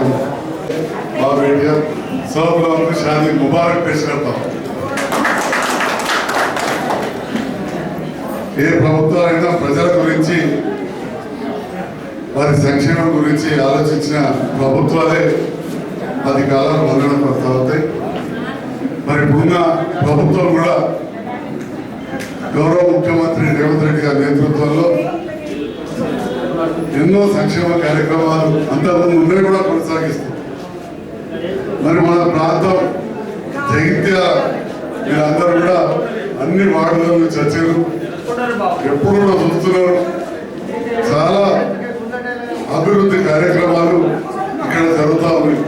పంపిణీ కార్యక్రమం మా మీడియా సోపులో షాదీ ముబారక్ తీసుకెళ్తాం ఏ ప్రభుత్వాలైనా ప్రజల గురించి వారి సంక్షేమం గురించి ఆలోచించిన ప్రభుత్వాలే. పది కాలాలు మన్నన పడతా మరి ఇప్పుడున్న ప్రభుత్వం కూడా గౌరవ ముఖ్యమంత్రి రేవంత్ రెడ్డి గారి నేతృత్వంలో ఎన్నో సంక్షేమ కార్యక్రమాలు అంతకుముందు ఉన్నవి కూడా కొనసాగిస్తుంది మరి మన ప్రాంతం జగిత్యాల మీరందరూ కూడా అన్ని వార్డుల చర్చలు ఎప్పుడు కూడా చూస్తున్నారు. చాలా అభివృద్ధి కార్యక్రమాలు ఇక్కడ జరుగుతూ ఉన్నాయి.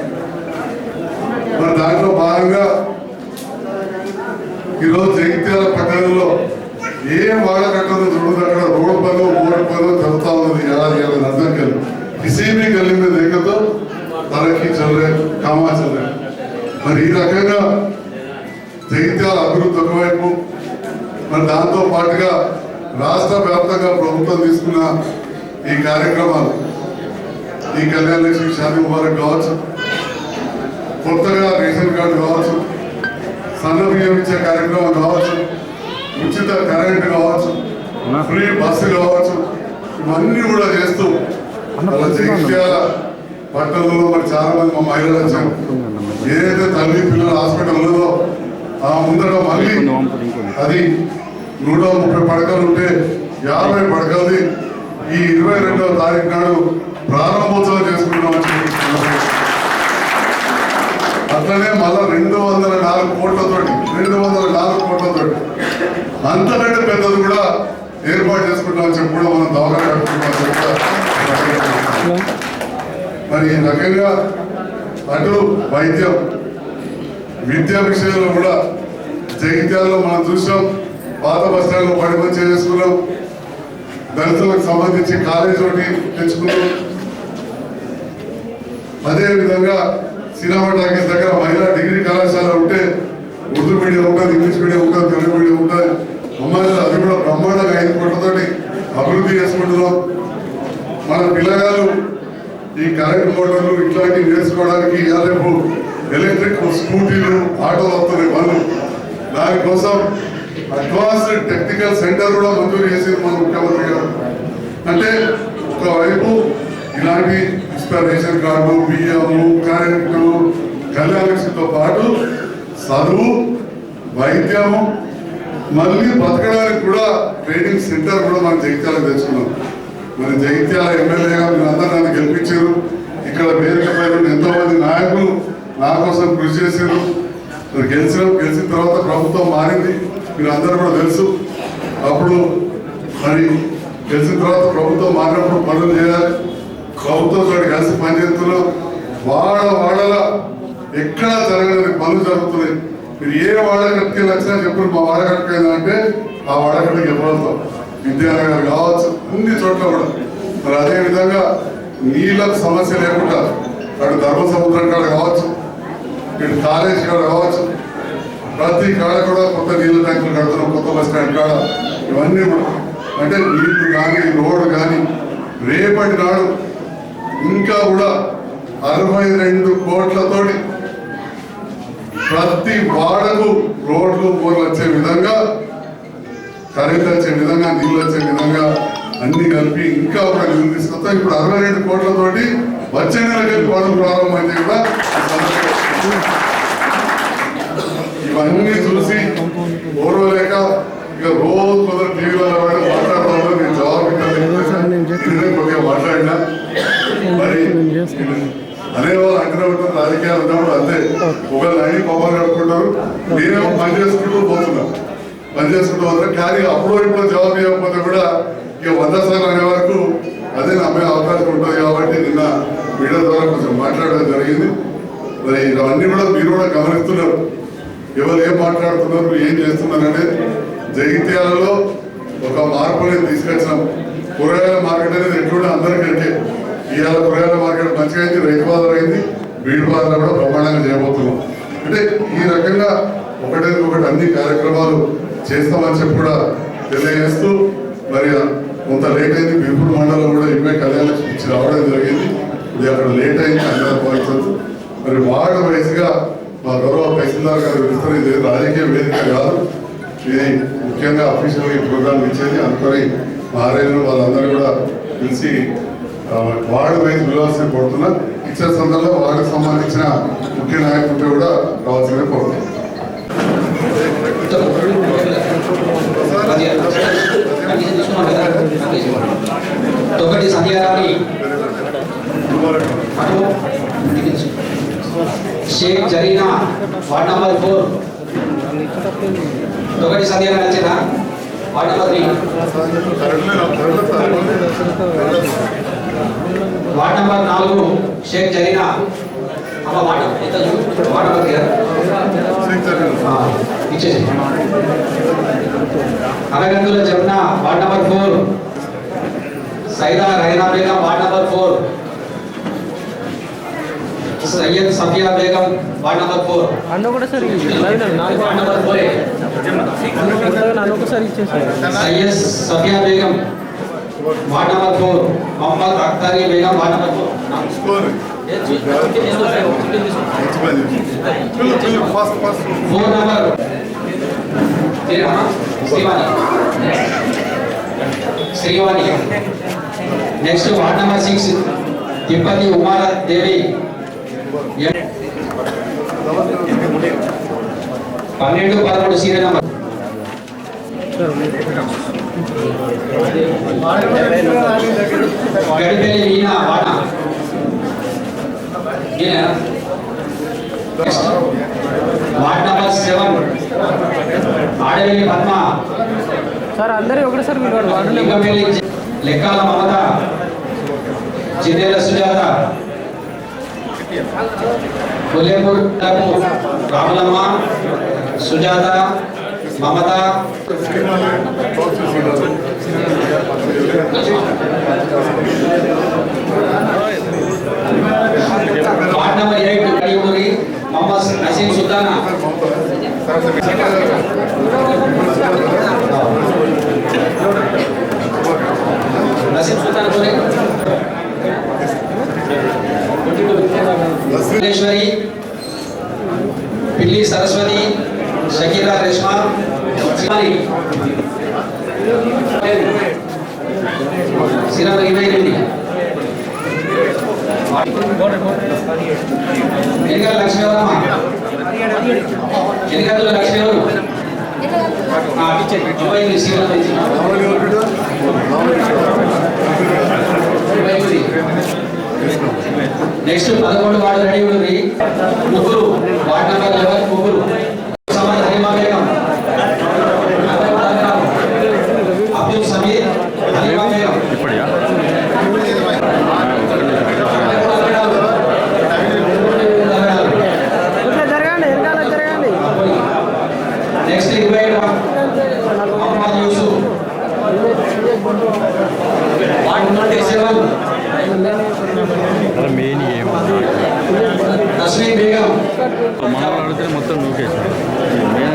ఈ కార్యక్రమాలు ఈ కళ్యాణ లక్ష్మి షాదీ ముబారక్ కావచ్చు కొత్తగా రేషన్ కార్డు కావచ్చు సన్న బియ్యం ఇచ్చే కార్యక్రమం కావచ్చు ఉచిత కరెంట్ కావచ్చు ఫ్రీ బస్సు కావచ్చు ఇవన్నీ కూడా చేస్తూ జగిత్యాల పట్టణంలో మరి చాలా మంది మా మహిళలు వచ్చారు. ఏదైతే తల్లి పిల్లల హాస్పిటల్ ఉన్నదో ఆ ముందర మళ్ళీ అది నూట ముప్పై పడకలు ఉంటే యాభై పడకలది ఈ ఇరవై రెండవ తారీఖు నాడు ప్రారంభోత్సవం చేసుకుంటున్నామని అట్లనే మళ్ళా రెండు వందల నాలుగు కోట్లతోటి రెండు వందల నాలుగు కోట్లతోటి అంతకంటే పెద్దది కూడా ఏర్పాటు చేసుకుంటామని చెప్పి కూడా మనం దవాఖాన కట్టుకుంటామని మరి ఈ రకంగా అటు వైద్యం విద్యా విషయంలో కూడా జగిత్యాలలో మనం చూసాం పాత బస్టాండ్లో స్టాండ్లో మంచి చేసుకున్నాం. దళితులకు సంబంధించి కాలేజ్ ఒకటి తెచ్చుకున్నాం అదే విధంగా సినిమా టాకీస్ దగ్గర మహిళా డిగ్రీ కళాశాల ఉంటే ఉర్దూ మీడియం ఉంటుంది ఇంగ్లీష్ మీడియం ఉంటుంది తెలుగు మీడియం ఉంటుంది. అమ్మాయిలు అది కూడా బ్రహ్మాండంగా ఐదు కోట్లతోటి అభివృద్ధి చేసుకుంటున్నాం మన పిల్లగాలు ఈ కరెంట్ మోటార్లు ఇట్లాంటివి నేర్చుకోవడానికి రేపు ఎలక్ట్రిక్ స్కూటీలు ఆటోలు వస్తున్నాయి వాళ్ళు. దానికోసం అడ్వాన్స్ టెక్నికల్ సెంటర్ కూడా మంజూరు చేసింది మన ముఖ్యమంత్రి గారు. అంటే ఒకవైపు ఇలాంటి రేషన్ కార్డు బియ్యము కరెంటు కళ్యాణతో పాటు చదువు వైద్యము మళ్ళీ బతకడానికి కూడా ట్రైనింగ్ సెంటర్ కూడా మనం జగిత్యాల తెచ్చుకున్నాం. మరి జగిత్యాల ఎమ్మెల్యేగా మీరు అందరూ నన్ను గెలిపించారు. ఇక్కడ వేదిక పైన ఎంతోమంది ఎంతో మంది నాయకులు నా కోసం కృషి చేశారు. గెలిచిన గెలిచిన తర్వాత ప్రభుత్వం మారింది. మీరు అందరూ కూడా తెలుసు. అప్పుడు మరి గెలిచిన తర్వాత ప్రభుత్వం మారినప్పుడు పనులు చేయాలి. ప్రభుత్వంతో కలిసి పనిచేస్తున్నాం వాడ వాడల ఎక్కడ జరగలేదు పనులు జరుగుతున్నాయి. మీరు ఏ వాడకట్టుకి వచ్చినా చెప్పారు మా వాడకట్టుకు అంటే ఆ వాడకట్టుకి చెప్పగలుగుతాం విద్యానగర్ కావచ్చు అన్ని చోట్ల కూడా. మరి అదేవిధంగా నీళ్ళకు సమస్య లేకుండా అటు ధర్మ సముద్రం కాడ కావచ్చు ఇటు కాలేజ్ కాడ కావచ్చు ప్రతి కాడ కూడా కొత్త నీళ్ళ ట్యాంకులు కడుతున్నాం కొత్త బస్ స్టాండ్ కాడ. ఇవన్నీ కూడా. అంటే నీళ్ళు కానీ రోడ్డు కానీ రేపటి నాడు ఇంకా కూడా అరవై రెండు కోట్లతోటి ప్రతి వాడకు రోడ్లు బోర్లు వచ్చే విధంగా కరెంట్ వచ్చే విధంగా నీళ్ళు వచ్చే విధంగా అన్ని కలిపి ఇంకా ఒక నిధులు తీసుకొస్తాం. ఇప్పుడు అరవై రెండు కోట్లతోటి వచ్చే నెలకి పనులు ప్రారంభమైతే కూడా ఇవన్నీ చూసి ఓర్వలేక ఇక రోజు కొందరు టీవీలో మాట్లాడుతూ ఉంటారు నేను జవాబు. కొద్దిగా మాట్లాడినా. మరి అనేవాళ్ళు అంటనే ఉంటారు రాజకీయాలు ఉన్నప్పుడు అంతే. ఒకళ్ళు అన్ని కొమ్మలు కట్టుకుంటారు నేనేమో పని చేసుకుంటూ పోతున్నా. పని చేసుకుంటూ పోతున్నా. కానీ అప్పుడు ఇప్పుడు జవాబు ఇవ్వకపోతే కూడా ఇక వంద సార్లు అనే వరకు అదే నమ్మే అవకాశం ఉంటుంది కాబట్టి నిన్న మీడియా ద్వారా కొంచెం మాట్లాడడం జరిగింది. మరి ఇవన్నీ కూడా మీరు కూడా గమనిస్తున్నారు. ఎవరు ఏం మాట్లాడుతున్నారు ఏం చేస్తున్నారు జగిత్యాలలో ఒక మార్పు అనేది కూరగాయల మార్కెట్ అనేది ఎటువంటి అందరికంటే ఇవాళ కూరగాయల మార్కెట్ మంచిగా అయింది రైతు బాధలు అయింది వీడి బాధలు కూడా బ్రహ్మాండంగా చేయబోతున్నాం. అంటే ఈ రకంగా ఒకటే ఒకటి అన్ని కార్యక్రమాలు చేస్తామని చెప్పి కూడా తెలియజేస్తూ మరి కొంత లేట్ అయింది బిల్పూర్ మండలం కూడా ఇవే కళ్యాణ ఇచ్చి రావడం జరిగింది. ఇది అక్కడ లేట్ అయింది అందరూ మరి వార్డు వయసుగా మా గౌరవ తహసీల్దార్ గారు పిలుస్తారు ఇది రాజకీయ వేదిక కాదు. ఇది ముఖ్యంగా అఫీషియల్ ఈ ప్రోగ్రామ్ ఇచ్చేది. అనుకొని మా వాళ్ళందరూ కూడా పిలిచి వార్డు వైజ్ పిలవాల్సిన కోరుతున్నా. ఇచ్చే సందర్భంలో వారికి సంబంధించిన ముఖ్య నాయకులు కూడా రావాల్సిందే కోరుతున్నాం. ఒకటి Sandhyarani. Shaik Zareena ward number four. ఒకటి సంధ్యారాణి నచ్చిన ward number three. Ward number నాలుగు షేక్ జరీనా. అమ్మ వార్డ్ ఎంత వార్డ్ నంబర్ త్రీ ఇచ్చేసి Anagandula Jamuna ward number four. Saida Raina Begum ward number four. Syed Safiya Begum ward number four అన్న కూడా సరే live నాలుగు వార్డ్ నంబర్ ఫోర్ కొత్తగా నన్ను ఒకసారి ఇచ్చేసారు. Syed Safiya Begum ward number four Mohammed Akhtari Begum ward number four first first four number Srivani Srivani next ward number six Tirupati Uma Devi ఎం- పన్నెండు పదమూడు సీరియల్ నంబర్. వాడ ward seven. Padma. Sir అందరూ ఒకటేసారి లెక్కాల మమత. జిదేల సుజాత. కొల్లేపూర్ రాములమ్మ సుజాత మమత షకీరా ఇరవై ఎన్నికల లక్ష్మీ ఎన్నికల లక్ష్మీ నెక్స్ట్ పదకొండు ward ready ఉంది ముగ్గురు. వార్డు నెంబర్ లెవెన్ ముగ్గురు. బేగం మనం అడిగితే మొత్తం నూకేసారు మెయిన్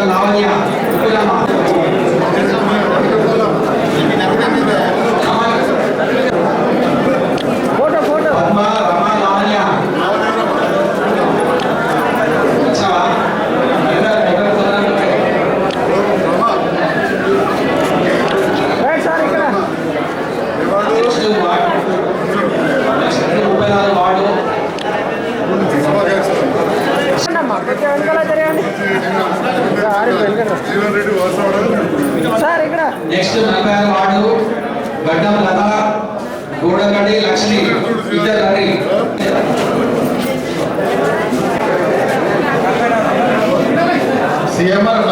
在你啊你过来 సార్ ఇక్కడ. నెక్స్ట్ నలభై ఆరు వార్డు గడ్డం లత గూడగడ్డి లక్ష్మి ఇద్దరు రండి. సీఎంఆర్